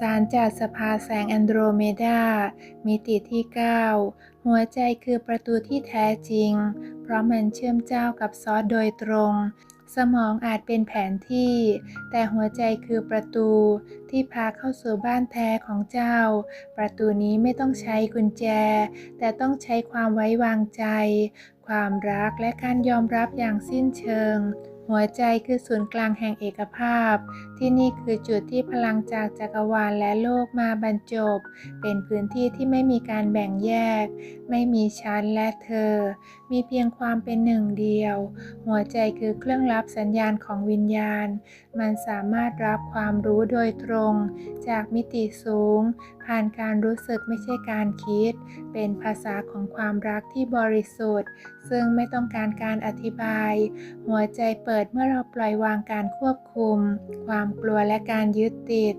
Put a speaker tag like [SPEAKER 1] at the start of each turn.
[SPEAKER 1] สารจากสภาแสงแอนโดรเมดา มิติที่ 9 หัวใจคือประตูที่แท้จริง เพราะมันเชื่อมเจ้ากับซอสโดยตรง สมองอาจเป็นแผนที่ แต่หัวใจคือประตูที่พาเข้าสู่บ้านแท้ของเจ้า ประตูนี้ไม่ต้องใช้กุญแจ แต่ต้องใช้ความไว้วางใจ ความรักและการยอมรับอย่างสิ้นเชิง หัวใจคือศูนย์กลางแห่งเอกภาพ ที่นี่คือจุดที่พลังจากจักรวาลและโลกมาบรรจบ เป็นพื้นที่ที่ไม่มีการแบ่งแยก ไม่มีฉันและเธอ มีเพียงความเป็นหนึ่งเดียว หัวใจคือเครื่องรับสัญญาณของวิญญาณ มันสามารถรับความรู้โดยตรง จากมิติสูง ผ่านการรู้สึกไม่ใช่การคิด เป็นภาษาของความรักที่บริสุทธิ์ ซึ่งไม่ต้องการการอธิบาย หัวใจเปิดเมื่อเราปล่อยวางการควบคุม ความกลัวและการยึดติด